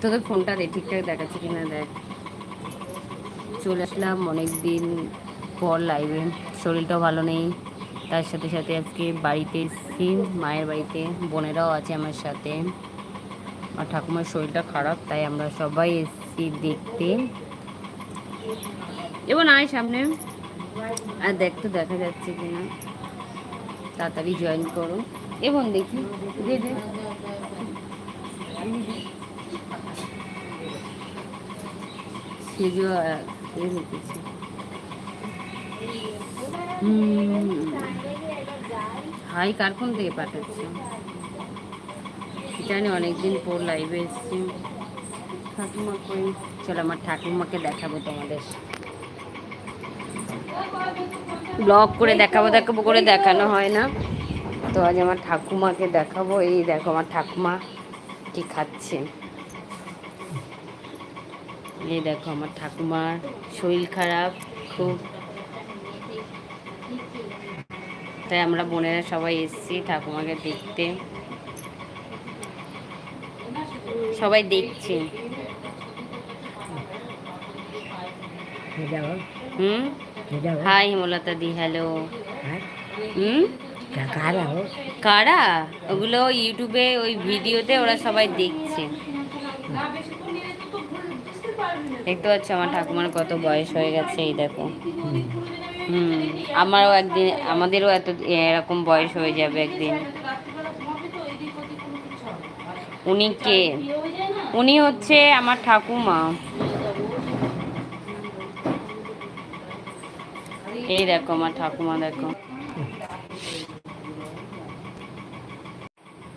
তোদের ফোনটা রে ঠিকঠাক দেখাচ্ছে কিনা দেখ। চলে আসলাম অনেক দিন পর লাইভে শরীরটাও ভালো নেই। তার সাথে সাথে আজকে বাড়িতে এসেছি, মায়ের বাড়িতে। বোনেরাও আছে আমার সাথে। আর ঠাকুমার শরীরটা খারাপ, তাই আমরা সবাই এসেছি দেখতে। এবং আয় সামনে। আর দেখ তো, দেখা যাচ্ছে কিনা। তাড়াতাড়ি জয়েন করো। এবং দেখি দে। সেজো এ লিখেছে হাই, কার ফোন থেকে পাঠাচ্ছে? জানি, অনেকদিন পর লাইভে এসেছি। ঠাকুমা কই? চলো, আমার ঠাকুমাকে দেখাবো তোমাদের। ব্লগ করে দেখাবো দেখাবো, করে দেখানো হয় না। তো আজ আমার ঠাকুমাকে দেখাবো। এই দেখো, আমার ঠাকুমা কি খাচ্ছে। এই দেখো আমার ঠাকুমার শরীর খারাপ খুব। তাই আমরা বোনেরা সবাই এসেছি ঠাকুমাকে দেখতে। সবাই দেখছে। হুম? হাই হেমলতা দি হ্যালো। হুম? কারা? ওগুলো ইউটিউবে ওই ভিডিওতে ওরা সবাই দেখছে। দেখতে পাচ্ছ আমার ঠাকুমার কত বয়স হয়ে গেছে, এই দেখো। হুম, আমারও একদিন, আমাদেরও এত এরকম বয়স হয়ে যাবে একদিন। উনি কে? উনি হচ্ছে আমার ঠাকুমা। এই দেখো আমার ঠাকুমা, দেখো।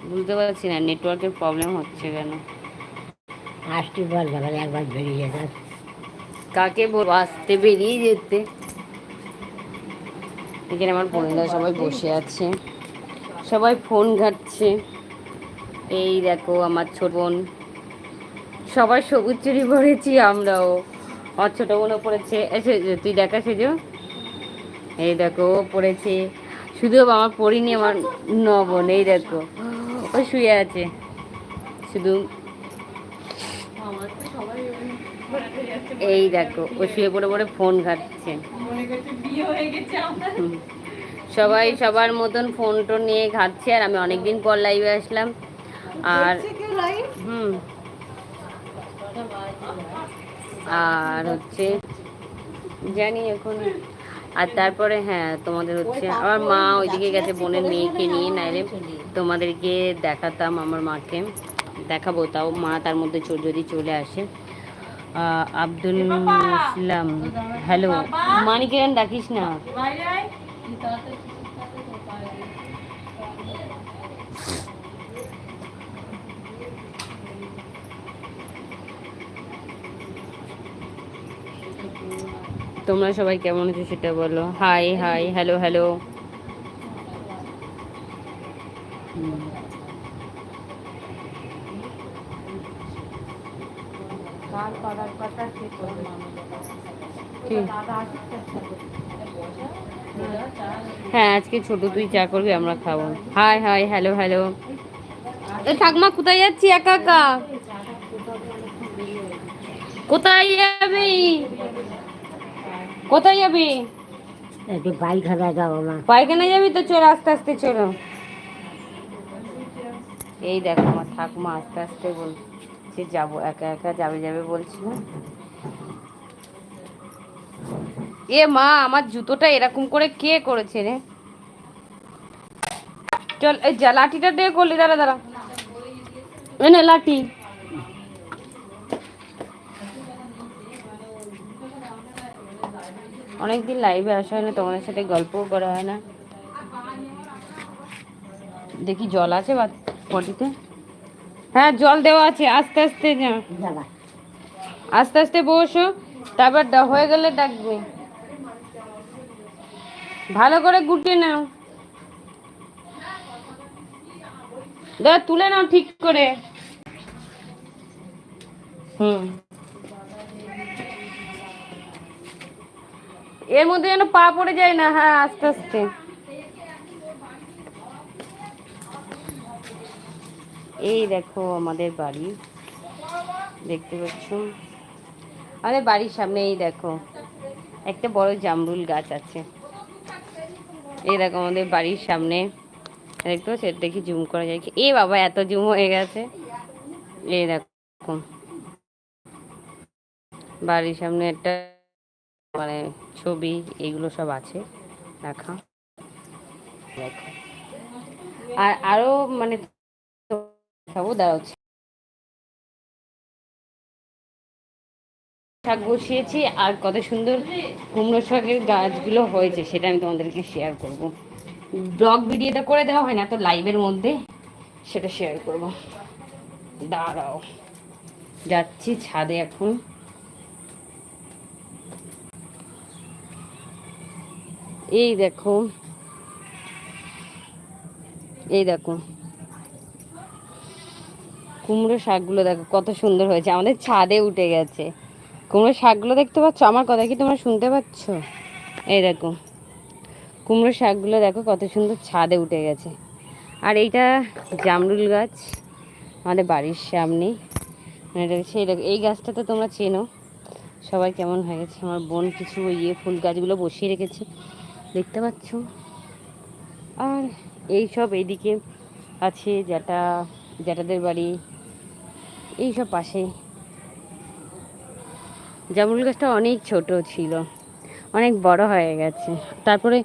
বুঝতে পারছি না, নেটওয়ার্কের প্রবলেম হচ্ছে কেন? আসতে বল যাবার একবার বেরিয়ে যাস কাকে বলব আসতে বেরিয়ে যেতে। এখানে আমার বোনেরা সবাই বসে আছে। সবাই ফোন ঘাটছে। এই দেখো আমার ছোট বোন। সবাই সবুজ চুরি পরেছি আমরাও। আমার ছোট বোনও পড়েছে এসে তুই দেখা সেজো এই দেখো, ও পড়েছে শুধু আমার পড়িনি আমার ন বোন এই দেখো, ও শুয়ে আছে। শুধু এই দেখো ও শুয়ে পড়ে পড়ে ফোন ঘাটছে। সবাই সবার মতন ফোন টোন নিয়ে ঘাটছে আর আমি অনেকদিন পর লাইভে আসলাম। আর হুম। আর হচ্ছে জানি এখন। আর তারপরে হ্যাঁ তোমাদের হচ্ছে আমার মা ওইদিকে গেছে বোনের মেয়েকে নিয়ে নাইলে তোমাদেরকে দেখাতাম আমার মাকে। দেখাবো তাও মা তার মধ্যে যদি চলে আসে। আব্দুল ইসলাম। হ্যালো মানিকেরান, ডাকিস না। তোমরা সবাই কেমন আছো সেটা বলো। হাই হাই হ্যালো হ্যালো হ্যাঁ আজকে ছোট তুই চা করবি আমরা খাব। Hi hi hello hello. এ ঠাকমা কোথায় যাচ্ছি? একা একা? কোথায় যাবি? কোথায় যাবি? একটু পায়খানা যাব মা। পায়খানা যাবি তো? চল আস্তে আস্তে চলো। এই দেখো আমার ঠাকুমা আস্তে আস্তে বলছে। যাব, একা একা যাবে যাবে বলছি না। এ মা, আমার জুতোটা এরকম করে কে করেছে রে? চল, এই যা, লাঠিটা দিয়ে করলি দাঁড়া দাঁড়া। এনে লাঠি। অনেকদিন লাইভে আসা হয় না, তোমাদের সাথে গল্পও করা হয় না। দেখি জল আছে বা পটিতে হ্যাঁ জল দেওয়া আছে আস্তে আস্তে যা। যাবা আস্তে আস্তে বসো তারপর হয়ে গেলে ডাকবে। ভালো করে গুটিয়ে নাও। দাদা তুলে নাও ঠিক করে। হুম। এর মধ্যে যেন পা পড়ে যায় না হ্যাঁ আস্তে আস্তে। এই দেখো আমাদের বাড়ি। দেখতে পাচ্ছ? আমাদের বাড়ির সামনে এই দেখো, একটা বড় জামরুল গাছ আছে। এই দেখো আমাদের বাড়ির সামনে। দেখতে পাচ্ছ? এর দেখি জুম করা যায়। এ বাবা, এত জুম হয়ে গেছে। এই দেখো, বাড়ির সামনে একটা মানে ছবি, এগুলো সব আছে। রাখা দেখো। আর আরও মানে সবও দাঁড়াচ্ছে শাক বসিয়েছি, আর কত সুন্দর কুমড়ো শাকের গাছগুলো হয়েছে, সেটা আমি তোমাদেরকে শেয়ার করব। ব্লগ ভিডিওটা করে দেওয়া হয় না, তো লাইভের মধ্যে সেটা শেয়ার করব। দাঁড়াও। যাচ্ছি ছাদে এখন। এই দেখো। এই দেখো। কুমড়ো শাকগুলো দেখো, কত সুন্দর হয়েছে। আমাদের ছাদে উঠে গেছে। কুমড়ো শাকগুলো দেখতে পাচ্ছ? আমার কথা কি তোমরা শুনতে পাচ্ছ? এই দেখো কুমড়ো শাকগুলো দেখো, কত সুন্দর ছাদে উঠে গেছে। আর এইটা জামরুল গাছ, আমাদের বাড়ির সামনে। মানে সেই দেখো, এই গাছটা তো তোমরা চেনো। সবাই কেমন হয়ে গেছে? আমার বোন কিছু ইয়ে ফুল গাছগুলো বসিয়ে রেখেছে। দেখতে পাচ্ছ? আর এই সব এইদিকে আছে যেটা জ্যাঠাদের বাড়ি এই সব পাশে। জামরুল গাছটা অনেক ছোট ছিল, অনেক বড় হয়ে গেছে। তারপরে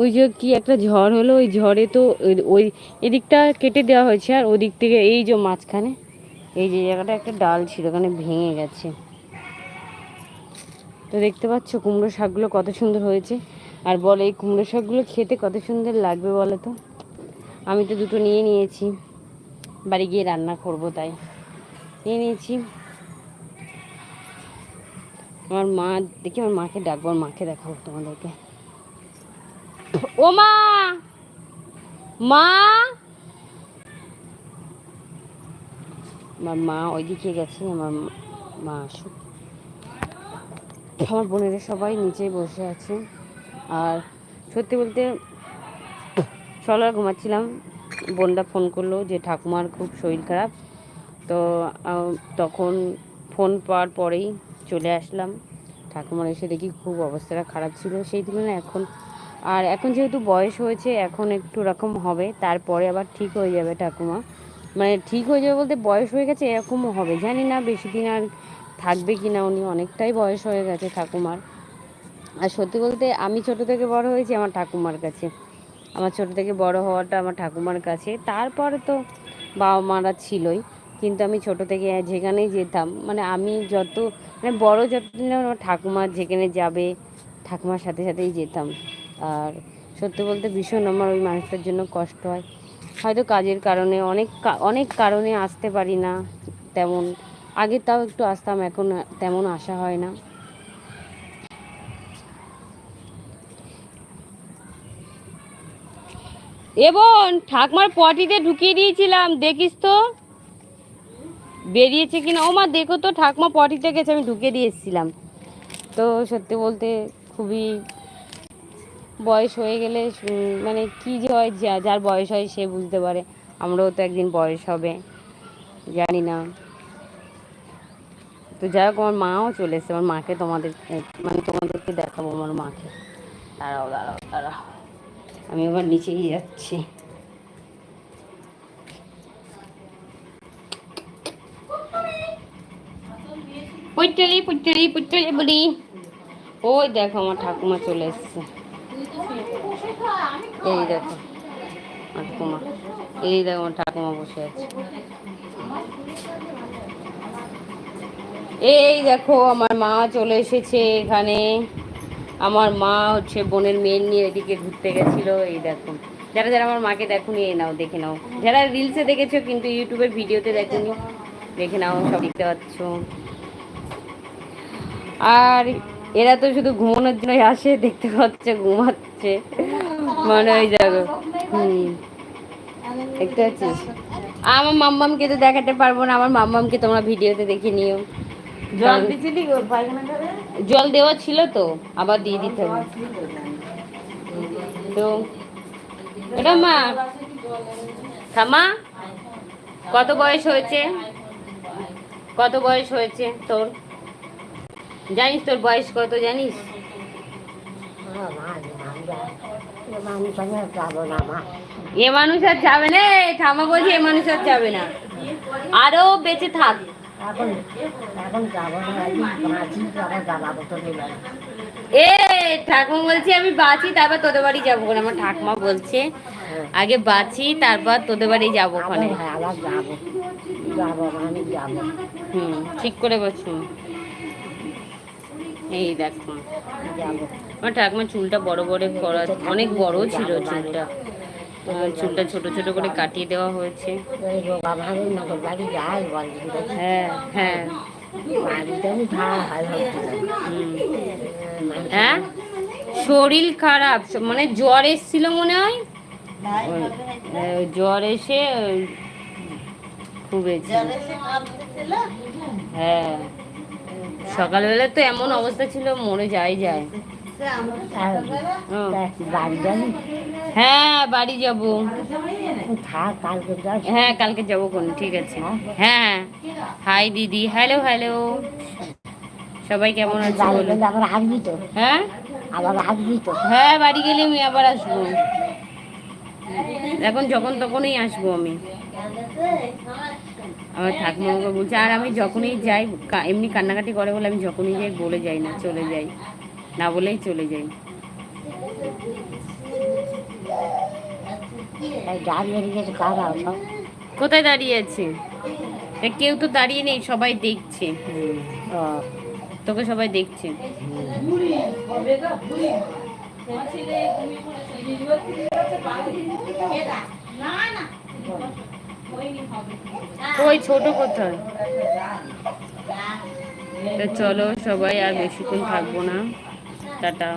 ওই যে কি একটা ঝড় হলো, ওই ঝড়ে তো ওই এদিকটা কেটে দেওয়া হয়েছে, আর ওদিক থেকে এই যে মাঝখানে, এই যে জায়গাটা একটা ডাল ছিল, ওখানে ভেঙে গেছে। তো দেখতে পাচ্ছ কুমড়ো শাকগুলো কত সুন্দর হয়েছে। আর বলো, এই কুমড়ো শাকগুলো খেতে কত সুন্দর লাগবে বলো তো? আমি তো দুটো নিয়ে নিয়েছি। বাড়ি গিয়ে রান্না করব তাই। নিয়ে নিয়েছি। আমার মা, দেখি আমার মাকে ডাকবো আমার মাকে দেখাবো তোমাদেরকে। ও মা! মা! আমার মা ওইদিকে গেছে, আমার মা আসুক। আমার বোনেরা সবাই নিচেই বসে আছে। আর সত্যি বলতে সকালে ঘুমাচ্ছিলাম। বোনটা ফোন করল যে ঠাকুমার খুব শরীর খারাপ। তো তখন ফোন পাওয়ার পরেই চলে আসলাম। ঠাকুমার এসে দেখি খুব অবস্থাটা খারাপ ছিল। সেই তুলনায় এখন, আর এখন যেহেতু বয়স হয়েছে, এখন একটু রকম হবে। তারপরে আবার ঠিক হয়ে যাবে ঠাকুমা। মানে ঠিক হয়ে যাবে বলতে বয়স হয়ে গেছে, এরকমও হবে। জানি না বেশি দিন আর থাকবে কি না উনি অনেকটাই বয়স হয়ে গেছে ঠাকুমার। আর সত্যি বলতে আমি ছোট থেকে বড় হয়েছি আমার ঠাকুমার কাছে। আমার ছোট থেকে বড় হওয়াটা আমার ঠাকুমার কাছে। তারপরে তো বাবা মারা ছিলই, কিন্তু আমি ছোট থেকে যেখানেই যেতাম মানে আমি যত মানে বড় যতদিন আমার ঠাকুমা যেখানে যাবে, ঠাকুমার সাথে সাথেই যেতাম। আর সত্যি বলতে ভীষণ আমার ওই মানুষটার জন্য কষ্ট হয়। হয়তো কাজের কারণে, অনেক অনেক কারণে আসতে পারি না তেমন। আগে তাও একটু আসতাম, এখন তেমন আসা হয় না। এবং ঠাকমার পটিতে ঢুকিয়ে দিয়েছিলাম, দেখিস তো। বেরিয়েছে কিনা? ও মা, দেখো তো, ঠাকমা পটিতে গেছে, আমি ঢুকিয়ে দিয়ে এসেছিলাম। তো সত্যি বলতে খুবই বয়স হয়ে গেলে মানে কি যে হয়, যা, যার বয়স হয় সে বুঝতে পারে। আমরাও তো একদিন বয়স হবে, জানি না। তো যাই হোক, আমার মাও চলে এসেছে, আমার মাকে তোমাদের মানে তোমাদেরকে দেখাবো, আমার মাকে। দাঁড়াও দাঁড়াও দাঁড়াও। আমি আবার নিচেই যাচ্ছি। পুটলি পুটলি পুটলি বলি। ওই দেখো আমার ঠাকুমা চলে এসছে। এই দেখো ঠাকুমা। এই দেখো আমার ঠাকুমা বসে আছে। এই দেখো আমার মা চলে এসেছে এখানে। আমার মা হচ্ছে বোনের মেয়ের নিয়ে এদিকে ঘুরতে গেছিল, এই দেখো। যারা যারা আমার মাকে দেখুনি এই নাও, দেখে নাও। যারা রিলসে দেখেছ, কিন্তু ইউটিউবের ভিডিওতে দেখুনি, দেখে নাও, সব দেখতে পাচ্ছ। আর এরা তো শুধু ঘুমানোর জন্যই আসে, দেখতে পাচ্ছে, ঘুমাচ্ছে। মানে ওই দেখো, হুম। দেখতে পাচ্ছিস? আমার মাম্মামকে তো দেখাতে পারব না, আমার মাম্মামকে তোমরা ভিডিওতে দেখে নিও। জল দিছিলি পায়খানা জল দেওয়া ছিল তো, আবার দিয়ে দিতে হবে। তো, এটা মা থামা কত বয়স হয়েছে? কত বয়স হয়েছে তোর? জানিস তোর বয়স কত, জানিস? এ মানুষ আর যাব না মা এ মানুষ আর যাবে না এ ঠামা বলছি, এ মানুষ আর যাবে না। আরও বেঁচে থাক। এখন এখন যাব বাঁচি তখন যাব তো এ ঠাকুমা বলছি আমি বাঁচি তারপর তোদের বাড়ি যাব আমার ঠাকুমা বলছে। হ্যাঁ। আগে বাঁচি তারপর তোদের বাড়ি যাব ওখানে। হ্যাঁ আবার যাব। যাব আমি যাব। হুম ঠিক করে বসুন এই দেখো। আমার ঠাকুমার চুলটা বড় বড় করা অনেক বড় ছিল চুলটা। চুলটা ছোট ছোট করে কাটিয়ে দেওয়া হয়েছে। যাই হ্যাঁ হ্যাঁ। হয় হ্যাঁ? শরীর খারাপ মানে জ্বর এসেছিল মনে হয়? ওই, জ্বর এসে খুব। হ্যাঁ। সকালবেলা তো এমন অবস্থা ছিল মরে যায় যায়। যাবি হ্যাঁ বাড়ি যাব। হ্যাঁ কালকে যাব কোন ঠিক আছে। হ্যাঁ হাই দিদি হ্যালো হ্যালো। সবাই কেমন আছে গেলে আবার আসবি তো? হ্যাঁ? আবার আসবি তো? হ্যাঁ বাড়ি গেলে আমি আবার আসব। এখন যখন তখনই আসব আমি। আমার ঠাকুমাকে বলছে আর আমি যখনই যাই এমনি কান্নাকাটি করে বলে আমি যখনই যাই বলে যাই না চলে যাই। না বলেই চলে যাই। কোথায় দাঁড়িয়ে আছে? কেউ তো দাঁড়িয়ে নেই সবাই দেখছে। তোকে সবাই দেখছে। ওই ছোট কোথায়? তো চলো সবাই আর বেশিক্ষণ থাকব না। टाटा